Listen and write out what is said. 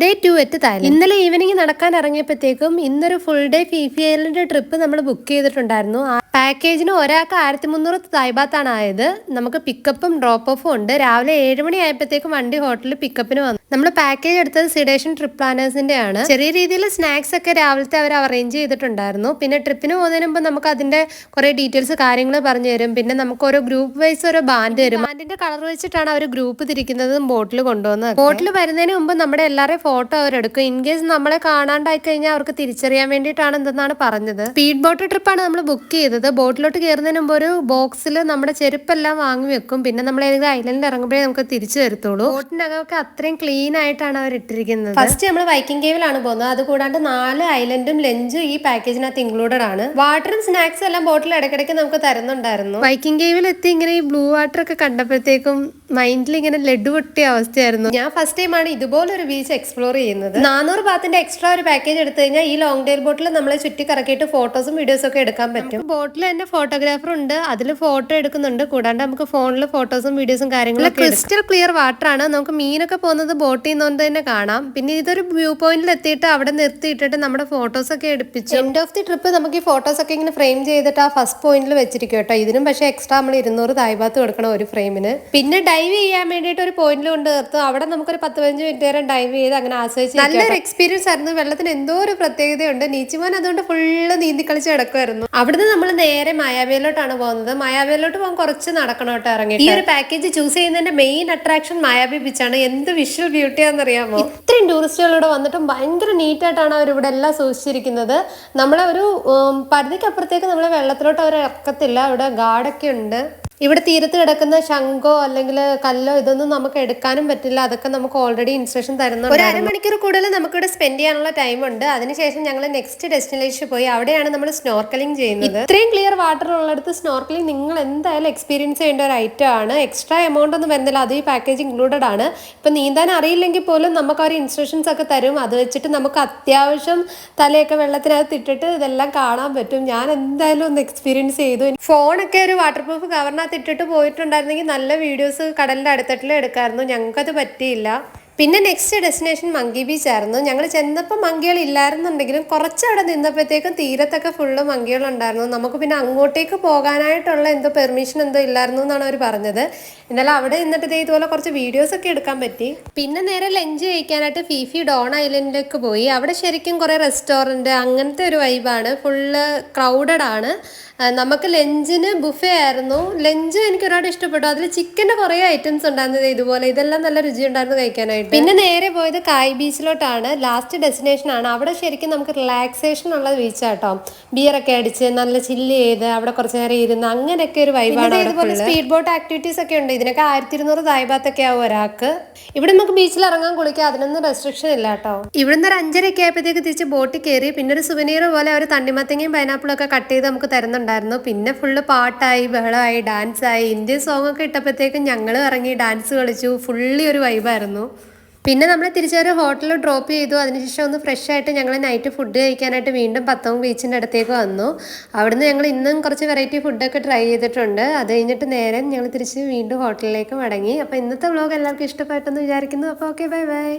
Day two at Thailand ഇന്നലെ evening നടക്കാൻ ഇറങ്ങിയപ്പോഴത്തേക്കും ഇന്നൊരു full day Phi Phi island trip നമ്മൾ ബുക്ക് ചെയ്തിട്ടുണ്ടായിരുന്നു. പാക്കേജിന് ഒരാൾക്ക് ആയിരത്തി മുന്നൂറ് തായ്ബാത്താണ് ആയത് നമുക്ക് പിക്കപ്പും ഡ്രോപ്പ് ഓഫും ഉണ്ട്. രാവിലെ ഏഴ് മണി ആയപ്പോഴത്തേക്കും വണ്ടി ഹോട്ടലിൽ പിക്കപ്പിന് വന്നു. നമ്മൾ പാക്കേജ് എടുത്തത് സിഡേഷൻ ട്രിപ്പ് പ്ലാനേഴ്സിന്റെ ആണ്. ചെറിയ രീതിയിൽ സ്നാക്സ് ഒക്കെ രാവിലത്തെ അവർ അറേഞ്ച് ചെയ്തിട്ടുണ്ടായിരുന്നു. പിന്നെ ട്രിപ്പിന് പോകുന്നതിന് മുമ്പ് നമുക്ക് അതിന്റെ കുറെ ഡീറ്റെയിൽസ് കാര്യങ്ങൾ പറഞ്ഞു തരും. പിന്നെ നമുക്ക് ഓരോ ഗ്രൂപ്പ് വൈസ് ഓരോ ബാൻഡ് തരും. ബാൻഡിന്റെ കളർ വെച്ചിട്ടാണ് അവർ ഗ്രൂപ്പ് തിരിക്കുന്നതും ബോട്ടിൽ കൊണ്ടുവന്നത്. ബോട്ടിൽ വരുന്നതിന് മുമ്പ് നമ്മുടെ എല്ലാവരെയും ഫോട്ടോ അവരെടുക്കും ഇൻ കേസ് നമ്മളെ കാണാണ്ടായി കഴിഞ്ഞാൽ അവർക്ക് തിരിച്ചറിയാൻ വേണ്ടിയിട്ടാണ് എന്തെന്നാണ് പറഞ്ഞത്. സ്പീഡ് ബോട്ട് ട്രിപ്പാണ് നമ്മൾ ബുക്ക് ചെയ്തത്. ബോട്ടിലോട്ട് കയറുന്നതിന് മുമ്പ് ഒരു ബോക്സിൽ നമ്മുടെ ചെരുപ്പെല്ലാം വാങ്ങി വെക്കും. പിന്നെ നമ്മൾ ഏതെങ്കിലും ഐലൻഡിൽ ഇറങ്ങുമ്പോഴേ നമുക്ക് തിരിച്ചു വരത്തുള്ളൂ ബോട്ടിനകമൊക്കെ അത്രയും ക്ലീൻ ആയിട്ടാണ് അവർ ഇട്ടിരിക്കുന്നത്. ഫസ്റ്റ് നമ്മൾ വൈക്കിംഗ് കേവിലാണ് പോകുന്നത്. അത് കൂടാണ്ട് നാല് ഐലൻഡും ലഞ്ചും ഈ പാക്കേജിനകത്ത് ഇൻക്ലൂഡഡ് ആണ്. വാട്ടറും സ്നാക്സും എല്ലാം ബോട്ടിൽ ഇടയ്ക്കിടയ്ക്ക് നമുക്ക് തരുന്നുണ്ടായിരുന്നു. വൈക്കിംഗ് കേവിൽ എത്തി ഇങ്ങനെ ഈ ബ്ലൂ വാട്ടർ ഒക്കെ കണ്ടപ്പോഴത്തേക്കും മൈൻഡിൽ ഇങ്ങനെ ലഡു പൊട്ടിയ അവസ്ഥയായിരുന്നു. ഞാൻ ഫസ്റ്റ് ടൈമാണ് ഇതുപോലെ ഒരു ബീച്ച് എക്സ്പ്ലോർ ചെയ്യുന്നത്. നാനൂറ് ബാത്തിന്റെ എക്സ്ട്രാ ഒരു പാക്കേജ് എടുത്തു കഴിഞ്ഞാൽ ഈ ലോങ് ഡെയിൽ ബോട്ടിൽ നമ്മളെ ചുറ്റി കറക്കിയിട്ട് ഫോട്ടോസും വീഡിയോസും ഒക്കെ എടുക്കാൻ പറ്റും. ബോട്ടിൽ തന്നെ ഫോട്ടോഗ്രാഫർ ഉണ്ട്. അതിൽ ഫോട്ടോ എടുക്കുന്നുണ്ട്. കൂടാണ്ട് നമുക്ക് ഫോണിൽ ഫോട്ടോസും വീഡിയോസും കാര്യങ്ങളും ക്രിസ്റ്റൽ ക്ലിയർ വാട്ടർ ആണ്. നമുക്ക് മീനൊക്കെ പോകുന്നത് ബോട്ടിൽ നിന്നുകൊണ്ട് തന്നെ കാണാം. പിന്നെ ഇതൊരു വ്യൂ പോയിന്റിൽ എത്തിയിട്ട് അവിടെ നിർത്തിയിട്ടിട്ട് നമ്മുടെ ഫോട്ടോസ് ഒക്കെ എടുപ്പിച്ചു. എൻഡ് ഓഫ് ദി ട്രിപ്പ് നമുക്ക് ഈ ഫോട്ടോസ് ഒക്കെ ഇങ്ങനെ ഫ്രെയിം ചെയ്തിട്ട് ആ ഫസ്റ്റ് പോയിന്റിൽ വെച്ചിരിക്കും കേട്ടോ. ഇതിനും പക്ഷേ എക്സ്ട്രാ നമ്മൾ ഇരുന്നൂറ് തായ്പാത്ത് കൊടുക്കണം ഒരു ഫ്രെയിമിന് പിന്നെ ഡൈവ് ചെയ്യാൻ വേണ്ടിയിട്ട് ഒരു പോയിന്റിൽ കൊണ്ട് നിർത്തും. അവിടെ നമുക്കൊരു പത്ത് പതിനഞ്ച് മിനിറ്റ് നേരം ഡൈവ് ചെയ്ത് അങ്ങനെ ആസ്വദിച്ച് നല്ലൊരു എക്സ്പീരിയൻസ് ആയിരുന്നു. വെള്ളത്തിന് എന്തോ ഒരു പ്രത്യേകതയുണ്ട്. നീച്ചുമോൻ അതുകൊണ്ട് ഫുള്ള് നീന്തി കളിച്ച് കിടക്കുമായിരുന്നു അവിടുന്ന് നമ്മൾ നേരെ മായാബിയിലോട്ടാണ് പോകുന്നത്. മായാബിയിലോട്ട് പോകാൻ കുറച്ച് നടക്കണം കേട്ടോ ഇറങ്ങി ഈ ഒരു പാക്കേജ് ചൂസ് ചെയ്യുന്നതിന്റെ മെയിൻ അട്രാക്ഷൻ മായാവി ബീച്ചാണ് എന്ത് വിഷ്വൽ ബ്യൂട്ടിയാന്ന് അറിയാമോ ഇത്രയും ടൂറിസ്റ്റുകളിവിടെ വന്നിട്ടും ഭയങ്കര നീറ്റായിട്ടാണ് അവർ ഇവിടെ എല്ലാം സൂക്ഷിച്ചിരിക്കുന്നത്. നമ്മളെ ഒരു പരിധിക്കപ്പുറത്തേക്ക് നമ്മളെ വെള്ളത്തിലോട്ട് അവർ ഇറക്കത്തില്ല. അവിടെ ഗാർഡൊക്കെ ഉണ്ട്. ഇവിടെ തീരത്ത് കിടക്കുന്ന ശംഖോ അല്ലെങ്കിൽ കല്ലോ ഇതൊന്നും നമുക്ക് എടുക്കാനും പറ്റില്ല. അതൊക്കെ നമുക്ക് ഓൾറെഡി ഇൻസ്ട്രക്ഷൻ തരുന്നുണ്ട്. ഒരു അരമണിക്കൂർ കൂടുതൽ നമുക്കിവിടെ സ്പെൻഡ് ചെയ്യാനുള്ള ടൈം ഉണ്ട്. അതിനുശേഷം ഞങ്ങൾ നെക്സ്റ്റ് ഡെസ്റ്റിനേഷൻ പോയി. അവിടെയാണ് നമ്മൾ സ്നോർക്കലിംഗ് ചെയ്യുന്നത്. ഇത്രയും ക്ലിയർ വാട്ടർ ഉള്ളിടത്ത് സ്നോർക്കലിംഗ് നിങ്ങൾ എന്തായാലും എക്സ്പീരിയൻസ് ചെയ്യേണ്ട ഒരു ഐറ്റം ആണ്. എക്സ്ട്രാ എമൗണ്ട് ഒന്നും വരുന്നില്ല. അത് ഈ പാക്കേജ് ഇൻക്ലൂഡഡ് ആണ്. ഇപ്പൊ നീന്താൻ അറിയില്ലെങ്കിൽ പോലും നമുക്ക് അവർ ഇൻസ്ട്രക്ഷൻസ് ഒക്കെ തരും. അത് വെച്ചിട്ട് നമുക്ക് അത്യാവശ്യം തലയൊക്കെ വെള്ളത്തിനകത്ത് ഇട്ടിട്ട് ഇതെല്ലാം കാണാൻ പറ്റും. ഞാൻ എന്തായാലും ഒന്ന് എക്സ്പീരിയൻസ് ചെയ്തു. ഫോണൊക്കെ ഒരു വാട്ടർ പ്രൂഫ് കവറിനകത്ത് ഇട്ടിട്ട് പോയിട്ടുണ്ടായിരുന്നെങ്കിൽ നല്ല വീഡിയോസ് കടലിന്റെ അടുത്തട്ടിലും എടുക്കാമായിരുന്നു ഞങ്ങൾക്കത് പറ്റിയില്ല. പിന്നെ നെക്സ്റ്റ് ഡെസ്റ്റിനേഷൻ മങ്കി ബീച്ച് ആയിരുന്നു. ഞങ്ങൾ ചെന്നപ്പോൾ മങ്കികൾ ഇല്ലായിരുന്നുണ്ടെങ്കിലും കുറച്ച് അവിടെ നിന്നപ്പോഴത്തേക്കും തീരത്തൊക്കെ ഫുള്ള് മങ്കികളുണ്ടായിരുന്നു നമുക്ക് പിന്നെ അങ്ങോട്ടേക്ക് പോകാനായിട്ടുള്ള എന്തോ പെർമിഷൻ എന്തോ ഇല്ലായിരുന്നു എന്നാണ് അവർ പറഞ്ഞത്. എന്നാലും അവിടെ നിന്നിട്ട് ഇതുപോലെ കുറച്ച് വീഡിയോസ് ഒക്കെ എടുക്കാൻ പറ്റി. പിന്നെ നേരെ ലഞ്ച് കഴിക്കാനായിട്ട് ഫീഫി ഡോൺ ഐലൻഡിലേക്ക് പോയി. അവിടെ ശരിക്കും കുറേ റെസ്റ്റോറന്റ് അങ്ങനത്തെ ഒരു വൈബാണ് ഫുള്ള് ക്രൗഡഡ് ആണ്. നമുക്ക് ലഞ്ചിന് ബുഫേ ആയിരുന്നു. ലഞ്ച് എനിക്ക് ഒരുപാട് ഇഷ്ടപ്പെട്ടു. അതിൽ ചിക്കന്റെ കുറേ ഐറ്റംസ് ഉണ്ടായിരുന്നത് ഇതുപോലെ. ഇതെല്ലാം നല്ല രുചി ഉണ്ടായിരുന്നു പിന്നെ നേരെ പോയത് കായ് ബീച്ചിലോട്ടാണ്. ലാസ്റ്റ് ഡെസ്റ്റിനേഷൻ ആണ്. അവിടെ ശരിക്കും നമുക്ക് റിലാക്സേഷൻ ഉള്ള ബീച്ചാട്ടോ ഒക്കെ അടിച്ച് നല്ല ചില്ല് ചെയ്ത് അവിടെ കുറച്ച് നേരം ഇരുന്ന് അങ്ങനെയൊക്കെ ഒരു വൈബാണ് ഇതുപോലെ സ്പീഡ് ബോട്ട് ആക്ടിവിറ്റീസ് ഒക്കെ ഉണ്ട്. ഇതിനൊക്കെ ആയിരത്തി ഇരുന്നൂറ് തായ്പാത്തൊക്കെ ആവും ഒരാൾക്ക്. ഇവിടെ നമുക്ക് ബീച്ചിൽ ഇറങ്ങാൻ കുളിക്കാം. അതിനൊന്നും റെസ്ട്രിക്ഷൻ ഇല്ല കേട്ടോ. ഇവിടുന്ന് ഒരു അഞ്ചരയൊക്കെ ആയപ്പോഴത്തേക്ക് തിരിച്ച് ബോട്ടിൽ കയറി. പിന്നെ ഒരു സുവനീർ പോലെ അവർ തണ്ണിമത്തങ്ങയും പൈനാപ്പിളും ഒക്കെ കട്ട് ചെയ്ത് നമുക്ക് തരുന്നുണ്ടായിരുന്നു. പിന്നെ ഫുള്ള് പാട്ടായി ബഹളമായി ആയി. ഇന്ത്യൻ സോങ് ഒക്കെ ഇട്ടപ്പോഴത്തേക്കും ഞങ്ങൾ ഇറങ്ങി ഡാൻസ് കളിച്ചു. ഫുള്ളി ഒരു വൈബായിരുന്നു പിന്നെ നമ്മൾ തിരിച്ചൊരു ഹോട്ടലിൽ ഡ്രോപ്പ് ചെയ്തു. അതിനുശേഷം ഒന്ന് ഫ്രഷ് ആയിട്ട് ഞങ്ങൾ നൈറ്റ് ഫുഡ് കഴിക്കാനായിട്ട് വീണ്ടും പത്തോം ബീച്ചിന്റെ അടുത്തേക്ക് വന്നു. അവിടുന്ന് ഞങ്ങൾ ഇന്നും കുറച്ച് വെറൈറ്റി ഫുഡൊക്കെ ട്രൈ ചെയ്തിട്ടുണ്ട്. അത് കഴിഞ്ഞിട്ട് നേരെ ഞങ്ങൾ തിരിച്ച് വീണ്ടും ഹോട്ടലിലേക്ക് മടങ്ങി. അപ്പോൾ ഇന്നത്തെ വ്ളോഗ് എല്ലാവർക്കും ഇഷ്ടപ്പെട്ടെന്ന് വിചാരിക്കുന്നു. അപ്പോൾ ഓക്കെ ബൈ ബൈ